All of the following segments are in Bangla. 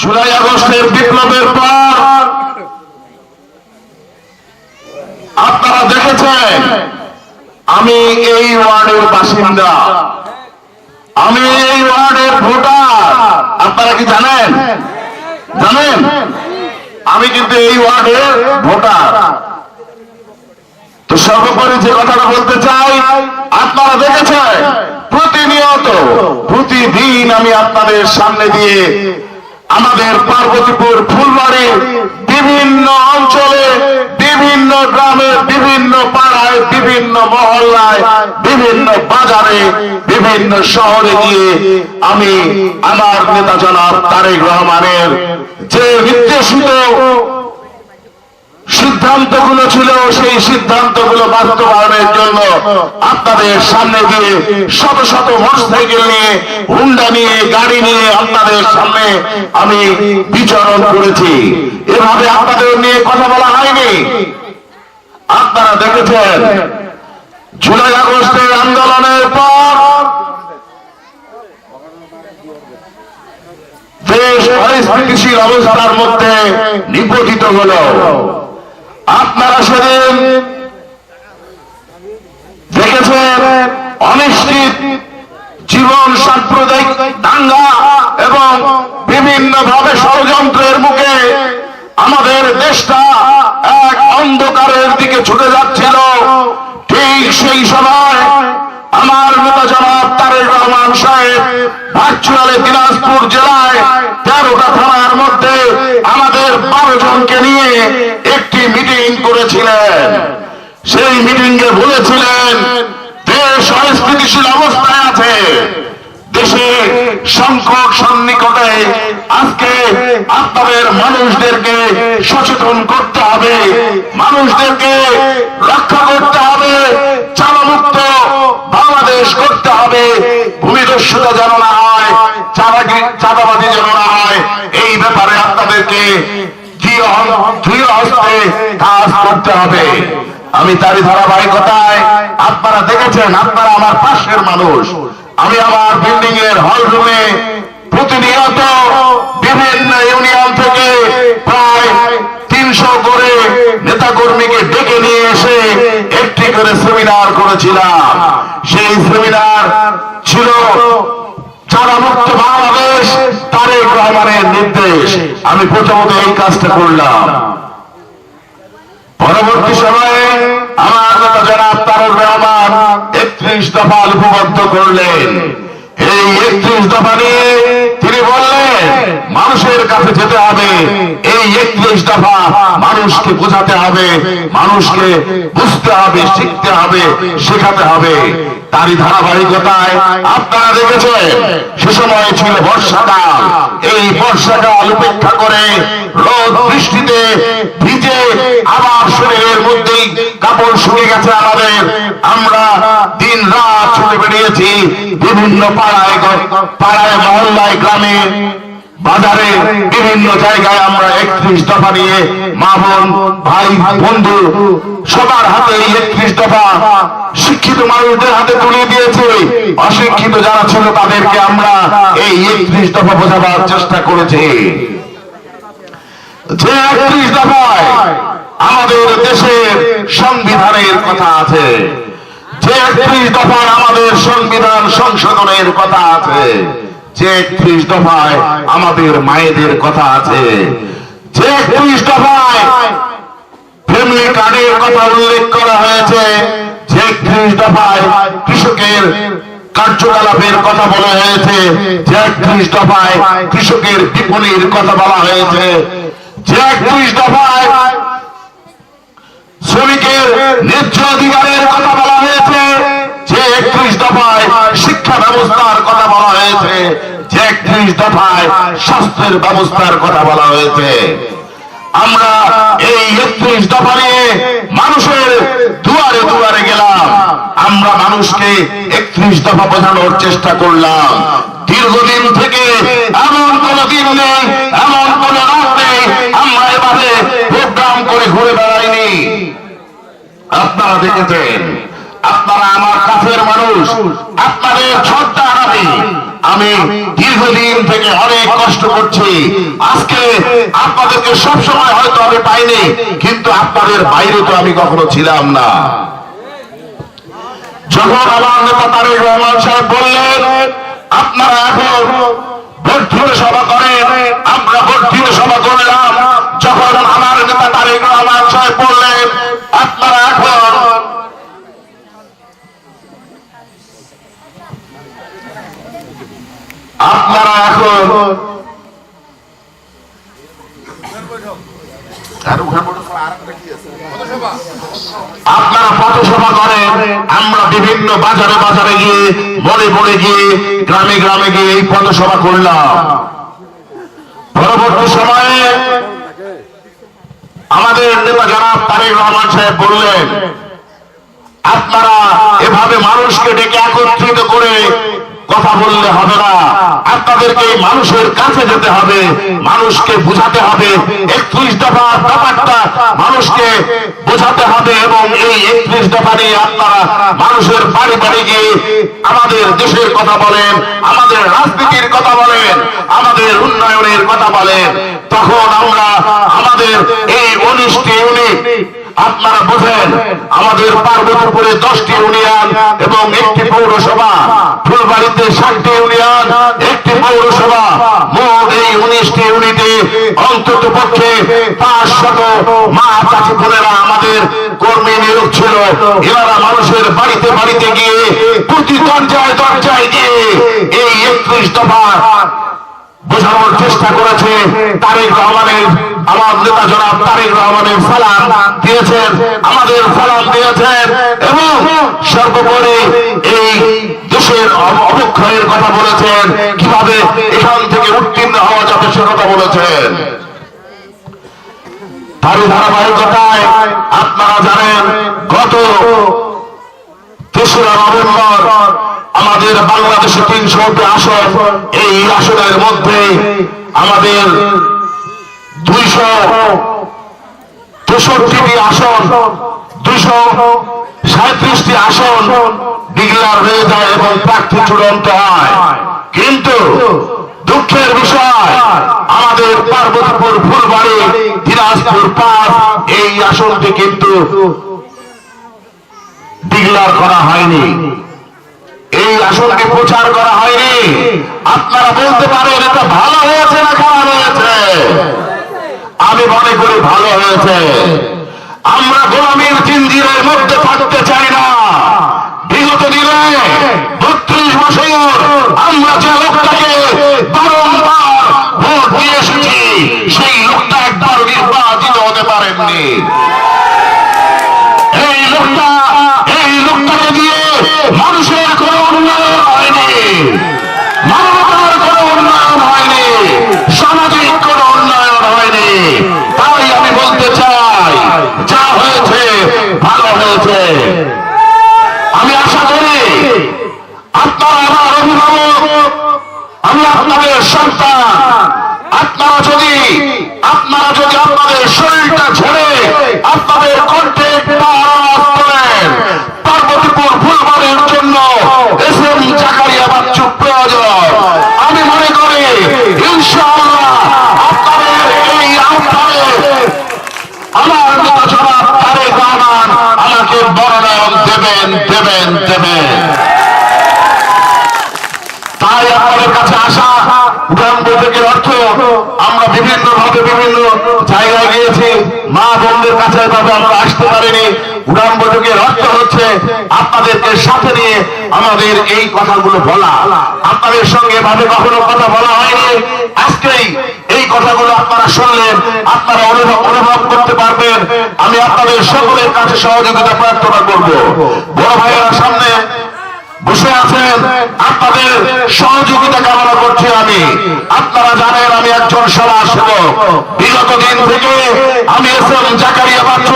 জুলাই আগস্টের বিপ্লবের পর আপনারা দেখেছেন, আমি এই ওয়ার্ডের বাসিন্দা। আমি এই ওয়ার্ডের ভোটার। আপনারা কি জানেন? জানেন? আমি কিন্তু এই ওয়ার্ডের ভোটার। তো সর্বোপরি যে কথাটা বলতে চাই, আপনারা দেখেছেন, প্রতিনিয়ত, প্রতিদিন আমি আপনাদের সামনে দিয়ে আমাদের পার্বতীপুর, ফুলবাড়ি, বিভিন্ন অঞ্চলে, বিভিন্ন গ্রামে, বিভিন্ন পাড়ায়, বিভিন্ন মহল্লায়, বিভিন্ন বাজারে, বিভিন্ন শহরে গিয়ে আমি আমার নেতা জনাব তারেক রহমানের যে নির্দেশিত সিদ্ধান্তগুলো ছিল, সেই সিদ্ধান্তগুলো বাস্তবায়নের জন্য আপনাদের সামনে দিয়ে শত শত মোটরসাইকেল নিয়ে, হুন্ডা নিয়ে, গাড়ি নিয়ে আপনাদের সামনে আমি বিচরণ করেছি। এভাবে আপনাদের নিয়ে কথা বলা হয়নি। আপনারা দেখেছেন, জুলাই আগস্টের আন্দোলনের পর দেশ অস্থিতিশীল অবস্থার মধ্যে নিপতিত হলো। আপনারা সেদিন দেখেছেন অনিশ্চিত জীবন, সাম্প্রদায়িক দাঙ্গা এবং বিভিন্ন ভাবে ষড়যন্ত্রের মুখে আমাদের দেশটা এক অন্ধকারের দিকে ছুটে যাচ্ছিল। ঠিক সেই সময় আমার নেতা জনাব তারেক রহমান সাহেব ভার্চুয়ালে দিনাজপুর জেলায় তেরোটা থানার মধ্যে আমাদের বারো জনকে নিয়ে একটি মিটিং করেছিলেন। সেই মিটিং এ বলেছিলেন দেশ অস্থিতিশীল অবস্থায় আছে, দেশে সংকট সন্নিকটে আজকে আপনাদের মানুষদেরকে সচেতন করতে হবে, মানুষদেরকে রক্ষা করতে হবে, চালামুক্ত বাংলাদেশ করতে হবে। ভূমিদস্যুতা যেন না হয় চাঁদাগি- চাঁদাবাজি যেন না হয় এই ব্যাপারে আপনাদেরকে দৃঢ় হস্তে কাজ করতে হবে। আমি তারই ধারাবাহিকতায়, আপনারা দেখেছেন, আপনারা আমার পাশের মানুষ। আমি আমার বিল্ডিং এর হল রুমে প্রতিনিয়ত বিভিন্ন ইউনিয়ন থেকে প্রায় তিনশো করে নেতা কর্মীকে ডেকে নিয়ে এসে একটি করে সেমিনার করেছিলাম। সেই সেমিনার ছিল বাংলাদেশ তারেক রহমানের নির্দেশ, আমি প্রথমত এই কাজটা করলাম। পরবর্তী সময়ে আমার নেতা জনাব তারেক রহমান একত্রিশ দফা লিপিবদ্ধ করলেন। এই একত্রিশ দফা নিয়ে তিনি বললেন, মানুষের কাছে যেতে হবে। এই একত্রিশ দফা মানুষকে বোঝাতে হবে, মানুষকে বুঝতে হবে, শিখতে হবে, শেখাতে হবে। তারই ধারাবাহিকতায় আপনারা দেখেছেন, সে সময় ছিল বর্ষাকাল। এই বর্ষাকাল উপেক্ষা করে রোদ বৃষ্টিতে ভিজে আবার শরীরের মধ্যেই কাপড় শুকিয়ে গেছে আমাদের। আমরা দিন রাত ছুটে বেরিয়েছি বিভিন্ন পাড়ায় পাড়ায় মহল্লায়, গ্রামে। বাজারে বিভিন্ন জায়গায় আমরা একত্রিশ দফা নিয়ে মা বোন, ভাই, বন্ধু, সবার হাতে একত্রিশ দফা শিক্ষিত মানুষদের হাতে তুলে দিয়েছে। অশিক্ষিত যারা ছিল তাদেরকে আমরা এই একত্রিশ দফা বোঝাবার চেষ্টা করেছি। যে একত্রিশ দফায় আমাদের দেশের সংবিধানের কথা আছে। যে একত্রিশ দফায় আমাদের সংবিধান সংশোধনের কথা আছে। যে একত্রিশ দফায় আমাদের মায়েদের কথা আছে, যে একত্রিশ দফায় ফ্যামিলি কার্ডের কথা উল্লেখ করা হয়েছে, যে একত্রিশ দফায় কৃষকের কার্যকলাপের কথা বলা হয়েছে, যে একত্রিশ দফায় কৃষকের বিপণীর কথা বলা হয়েছে, যে একত্রিশ দফায় শ্রমিকের ন্যায্য অধিকারের কথা বলা হয়েছে, যে একত্রিশ দফায় শিক্ষা ব্যবস্থার কথা হয়েছে, যে একত্রিশ দফায় স্বাস্থ্যের ব্যবস্থার কথা বলা হয়েছে। আমরা এই একত্রিশ দফা নিয়ে মানুষের দুয়ারে দুয়ারে গেলাম। আমরা মানুষকে একত্রিশ দফা বোঝানোর চেষ্টা করলাম। দীর্ঘদিন থেকে এমন কোন দিন নেই, এমন কোন রাত নেই, আমরা এভাবে প্রোগ্রাম করে ঘুরে বেড়াইনি। আপনারা দেখেছেন, আপনারা আমার কাছের মানুষ, আপনাদের শ্রদ্ধা আমি দীর্ঘদিন থেকে অনেক কষ্ট করছি। আজকে আপনাদেরকে সব সময় হয়তো আমি পাইনি, কিন্তু আপনাদের বাইরে তো আমি কখনো ছিলাম না। যখন আমার নেতা তারেক রহমান সাহেব বললেন, আপনারা এখন ভোট সভা করেন, আমরা ভোট সভা করলাম যখন আমার নেতা তারেক রহমান সাহেব বললেন আপনারা এখন আপনারা এখন আর ওখানে বড় আপনারা পথসভা করেন আমরা বিভিন্ন বাজারে বাজারে গিয়ে বলে বলে গিয়ে গ্রামে গ্রামে গিয়ে এই পথসভা করলাম। পরবর্তী সময়ে আমাদের নেতা জনাব তারেক রহমান সাহেব বললেন আপনারা এভাবে মানুষকে ডেকে একত্রিত করে কথা বললে হবে না। আপনাদেরকে মানুষের কাছে যেতে হবে। মানুষকে বোঝাতে হবে। একত্রিশ দফা ব্যাপারটা মানুষকে বোঝাতে হবে এবং এই একত্রিশ দফা নিয়ে আপনারা মানুষের বাড়ি বাড়ি গিয়ে আমাদের দেশের কথা বলেন, আমাদের রাজনীতির কথা বলেন, আমাদের উন্নয়নের কথা বলেন। তখন আমরা আমাদের এই উনিশটি ইউনিট আপনারা বোঝেন, আমাদের পার্বতীপুরে দশটি ইউনিয়ন এবং একটি পৌরসভা। ফুলবাড়িতে ষাটটি ইউনিয়ন, একটি পৌরসভা। মোট এই উনিশটি ইউনিটে অন্তত পক্ষে পাঁচ শত মা চাচি বোনেরা আমাদের কর্মী নিয়োগ ছিল। এনারা মানুষের বাড়িতে বাড়িতে গিয়ে প্রতি দরজায় দরজায় গিয়ে এই একত্রিশ দফা বোঝানোর চেষ্টা করেছে তারেক রহমানের, আমার নেতা জনাব তারেক রহমানের সালাম দিয়েছেন, আমাদের সালাম দিয়েছেন এবং সর্বোপরি এই দেশের অবক্ষয়ের কথা বলেছেন, কীভাবে এখান থেকে উত্তীর্ণ হওয়া যাবে সে কথা বলেছেন। তারই ধারাবাহিকতায় আপনারা জানেন, গত তেসরা নভেম্বর আমাদের বাংলাদেশে তিনশোটি আসন। এই আসনের মধ্যে আমাদের দুইশো তেষট্টিটি আসন, দুইশো সাঁত্রিশটি আসন ডিক্লার হয়ে যায় এবং প্রার্থী চূড়ান্ত হয়। কিন্তু দুঃখের বিষয়, আমাদের পার্বতীপুর ফুলবাড়ি, দিনাজপুর পাঁচ এই আসনটি কিন্তু ডিক্লার করা হয়নি। এই আসনকে প্রচার করা হয়নি। আপনারা বলতে পারেন, এটা ভালো হয়েছে না খারাপ হয়েছে? আমি মনে করি ভালো হয়েছে। আমরা গোলামীর জিঞ্জিরের মধ্যে থাকতে চাই না। বিগত দিনে বত্রিশ বছর আমরা যে লোকটাকে বারংবার ভোট দিয়ে এসেছি, সেই লোকটা একবার নির্বাচিত হতে পারেননি। এই লোকটা হয়নি আমার নেতা জনাব তারে রহমান আমাকে মনোনয়ন দেবেন দেবেন দেবেন। তাই আপনাদের কাছে আসা গ্রাম্য থেকে অর্থ, আমরা বিভিন্ন ভাবে বিভিন্ন মা বোনদের কাছে এভাবে আমরা আসতে পারিনি। উড়ান বৈঠকের অর্থ হচ্ছে। আপনাদেরকে সাথে নিয়ে আমাদের এই কথাগুলো বলা। আপনাদের সঙ্গে এভাবে কখনো কথা বলা হয়নি। আজকেই এই কথাগুলো আপনারা শুনলেন। আপনারা অনুভব অনুভব করতে পারবেন। আমি আপনাদের সকলের কাছে সহযোগিতা প্রার্থনা করব। বড় ভাইয়েরা সামনে বসে আছেন, আপনাদের সহযোগিতা কামনা করছি আমি। আপনারা জানেন আমি একজন সমাজ সেবক বিগত দিন থেকে আমি এস এম জাকারিয়া পাত্র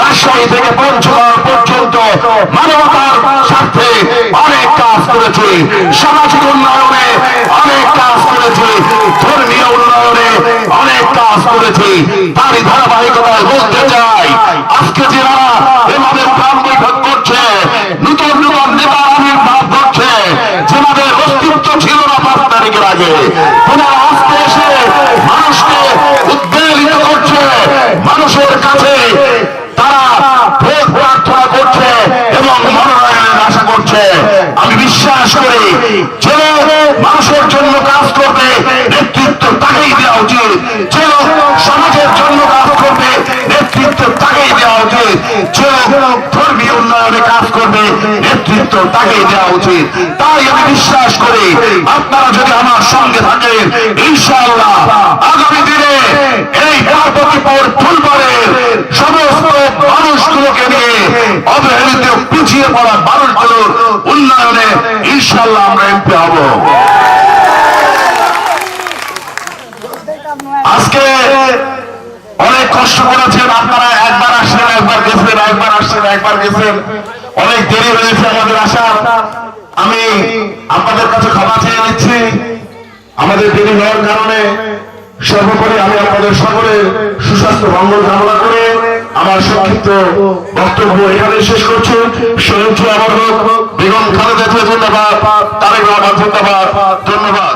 রাজশাহী থেকে পঞ্চগড় পর্যন্ত মানবতার স্বার্থে অনেক কাজ করেছি। সামাজিক উন্নয়নে অনেক কাজ করেছি। ধর্মীয় উন্নয়নে অনেক কাজ করেছি। তারই ধারাবাহিকতায় বলতে চাই, আজকে যারা এভাবে প্রাণ বৈঠক করছে থাকে তোমার আজকে এসে মানুষকে উদ্বেলিত করছে মানুষের কাছে তারা ভোট প্রার্থনা করছে এবং মনোনয়নের আশা করছে আমি বিশ্বাস করি যে লোক মানুষের জন্য কাজ করবে নেতৃত্ব তাকেই দেওয়া উচিত। যে সমাজের জন্য কাজ করবে নেতৃত্ব তাকেই দেওয়া উচিত। যে লোক ধর্মীয় উন্নয়নে কাজ করবে নেতৃত্ব তাকেই দেওয়া উচিত। তাই আমি বিশ্বাস করি, আপনারা যদি আমার সঙ্গে থাকেন, ইনশাআল্লাহ আগামী দিনে এই পার্বতীপুর ফুলবাড়ের সমস্ত মানুষগুলোকে নিয়ে অবহেলিত পিছিয়ে পড়া মানুষগুলোর উন্নয়নে ইনশাআল্লাহ আমরা এমপি হব আজকে অনেক কষ্ট করেছেন আপনারা একবার আসছেন একবার গেছেন একবার আসছেন একবার গেছেন অনেক দেরি হয়েছে আমাদের আমি আপনাদের কাছে ক্ষমা চেয়ে নিচ্ছি। আমাদের দেরি হওয়ার কারণে সর্বোপরি আমি আপনাদের সকলের সুস্বাস্থ্য মঙ্গল কামনা করে আমার সংক্ষিপ্ত বক্তব্য এখানে শেষ করছি। সহিংস আমার হোক বেগম খালেদা জিন্দাবাদ তারেক রহমান জিন্দাবাদ ধন্যবাদ।